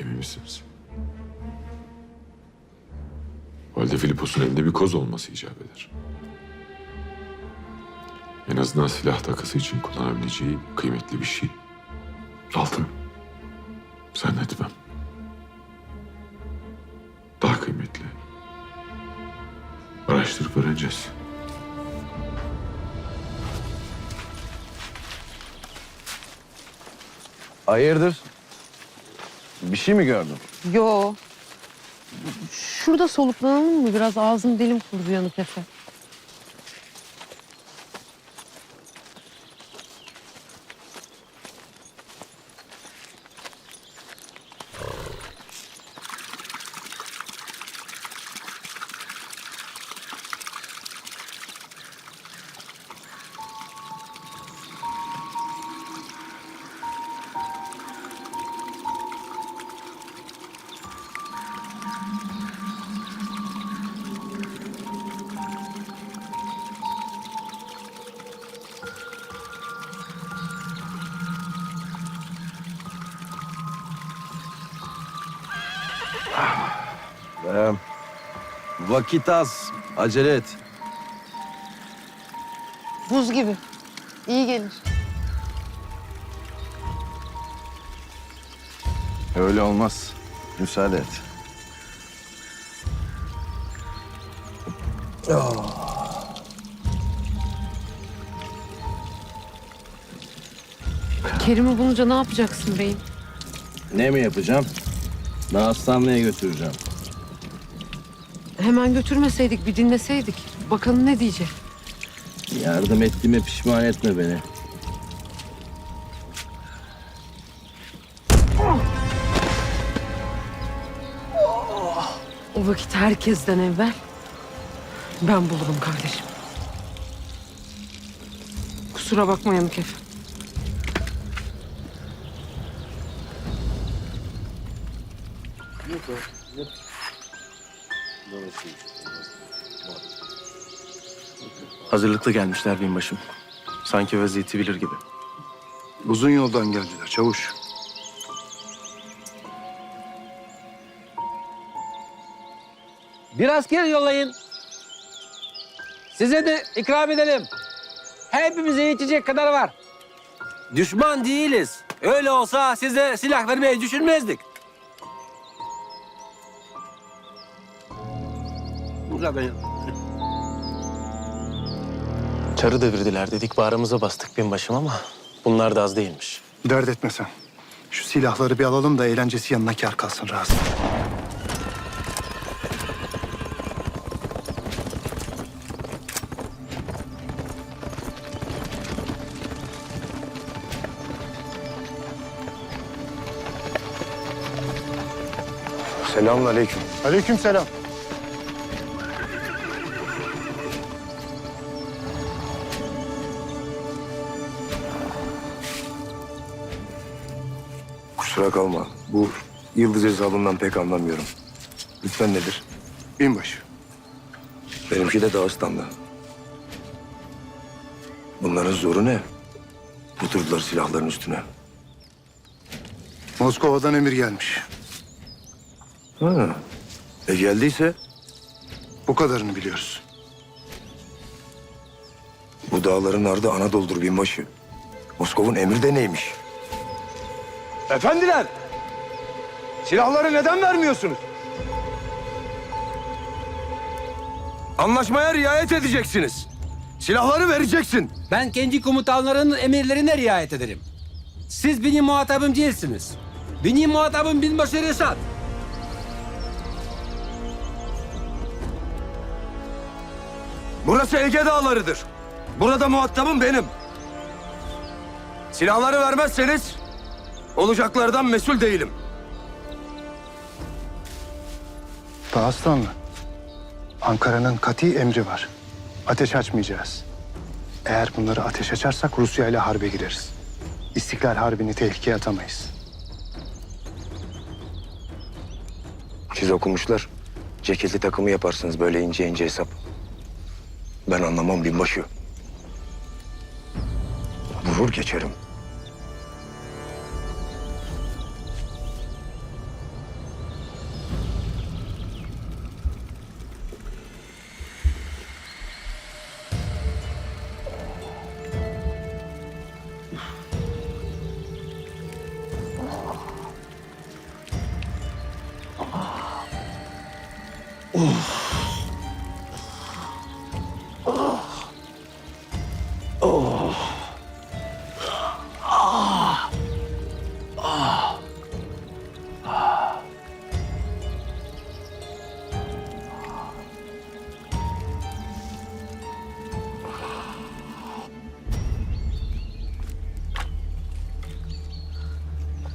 Emin misiniz? Valide Filipos'un elinde bir koz olması icap eder. En azından silah takısı için kullanabileceği kıymetli bir şey. Altın. Zannetmem. Daha kıymetli. Araştırıp öğreneceğiz. Hayırdır? Bir şey mi gördün? Yo. Şurada soluklanalım mı? Biraz ağzım dilim kurudu yanık Efe. Ee, vakit az. Acele et. Buz gibi. İyi gelir. Öyle olmaz. Müsaade et. Kerim'i bulunca ne yapacaksın beyim? Ne mi yapacağım? Ben hastaneye götüreceğim. Hemen götürmeseydik, bir dinleseydik. Bakalım ne diyecek. Yardım ettiğime pişman etme beni. O vakit herkesten evvel ben bulurum kardeşim. Kusura bakma yanık Efe. Hazırlıklı gelmişler binbaşım. Sanki vaziyeti bilir gibi. Uzun yoldan geldiler çavuş. Bir asker yollayın. Size de ikram edelim. Hepimize yetecek kadar var. Düşman değiliz. Öyle olsa size silah vermeyi düşünmezdik. Kadar. Çarı devirdiler dedik bağrımıza bastık binbaşım ama bunlar da az değilmiş. Dert etme sen. Şu silahları bir alalım da eğlencesi yanına kar kalsın razı. Selamun aleyküm. Kusura kalma. Bu yıldız hesabından pek anlamıyorum. Lütfen nedir? Binbaşı. Benimki de Dağıstan'da. Bunların zoru ne? Oturdular silahların üstüne. Moskova'dan emir gelmiş. Ha. E geldiyse Bu kadarını biliyoruz. bu dağların ardı Anadolu'dur binbaşı. Moskov'un emri de neymiş? Efendiler! Silahları neden vermiyorsunuz? Anlaşmaya riayet edeceksiniz. Silahları vereceksin. Ben kendi komutanlarının emirlerine riayet ederim. Siz benim muhatabım değilsiniz. Benim muhatabım binbaşı Reşat. Burası Ege Dağları'dır. Burada muhatabım benim. Silahları vermezseniz olacaklardan mesul değilim. Dağıstanlı. Ankara'nın kati emri var. Ateş açmayacağız. Eğer bunları ateş açarsak Rusya ile harbe gireriz. İstiklal Harbi'ni tehlikeye atamayız. Siz okumuşlar. Ceketli takımı yaparsınız böyle ince ince hesap. Ben anlamam binbaşı. Vurur geçerim.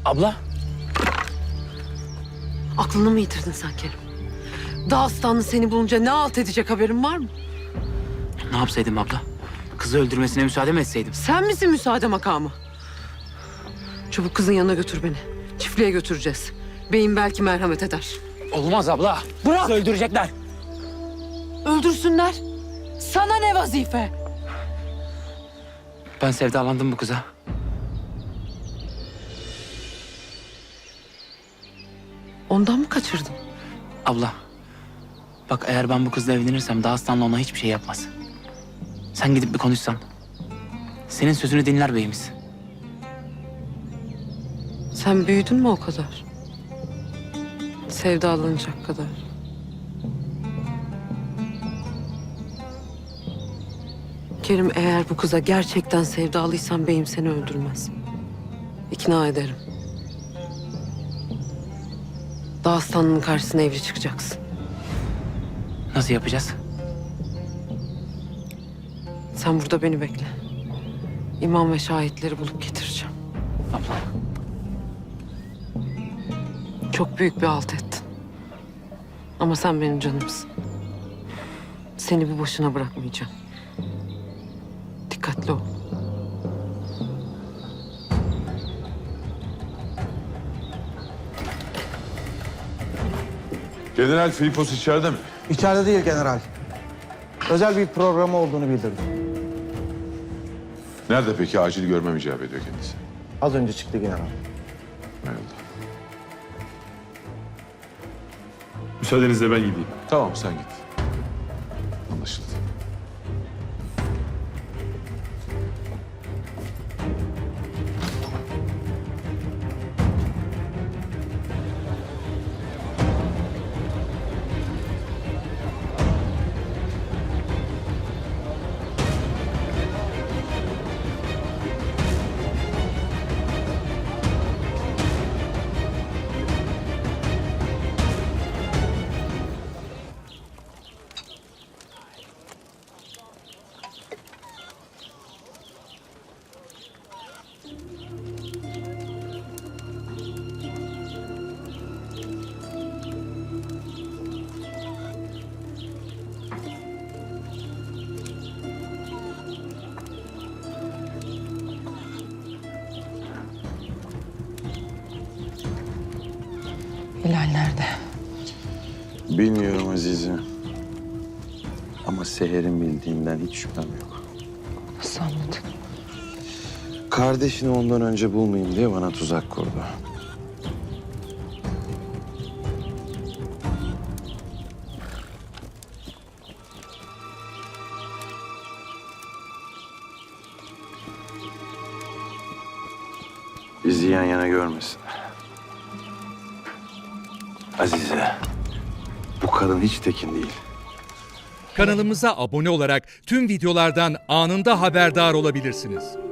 Abla. Aklını mı yitirdin sen Kerim? Dağıstanlı seni bulunca ne alt edecek haberin var mı? Ne yapsaydım abla? Kızı öldürmesine müsaade mi etseydim? Sen misin müsaade makamı? Çabuk kızın yanına götür beni. Çiftliğe götüreceğiz. Beyim belki merhamet eder. Olmaz abla. Bırak! Kızı öldürecekler. Öldürsünler. Sana ne vazife? Ben sevdalandım bu kıza. Ondan mı kaçırdın? Abla. Bak eğer ben bu kızla evlenirsem Dağıstan'la ona hiçbir şey yapmaz. Sen gidip bir konuşsan. Senin sözünü dinler beyimiz. Sen büyüdün mü o kadar? Sevdalanacak kadar. Kerim eğer bu kıza gerçekten sevdalıysan beyim seni öldürmez. İkna ederim. Dağıstanlı'nın karşısına evli çıkacaksın. Nasıl yapacağız? Sen burada beni bekle. İmam ve şahitleri bulup getireceğim. Abla. Çok büyük bir halt ettin. Ama sen benim canımsın. Seni bir boşuna bırakmayacağım. Dikkatli ol. General Filipos içeride mi? İçeride değil general. Özel bir programı olduğunu bildirdi. Nerede peki? Acil görmem icap ediyor kendisi. Az önce çıktı general. Eyvallah. Müsaadenizle ben gideyim. Tamam sen git. Bilmiyorum Azize. Ama Seher'in bildiğinden hiç şüphem yok. Nasıl anladın? Kardeşini ondan önce bulmayayım diye bana tuzak kurdu. Bizi yan yana görmesin. Azize, kadın hiç tekin değil. Kanalımıza abone olarak tüm videolardan anında haberdar olabilirsiniz.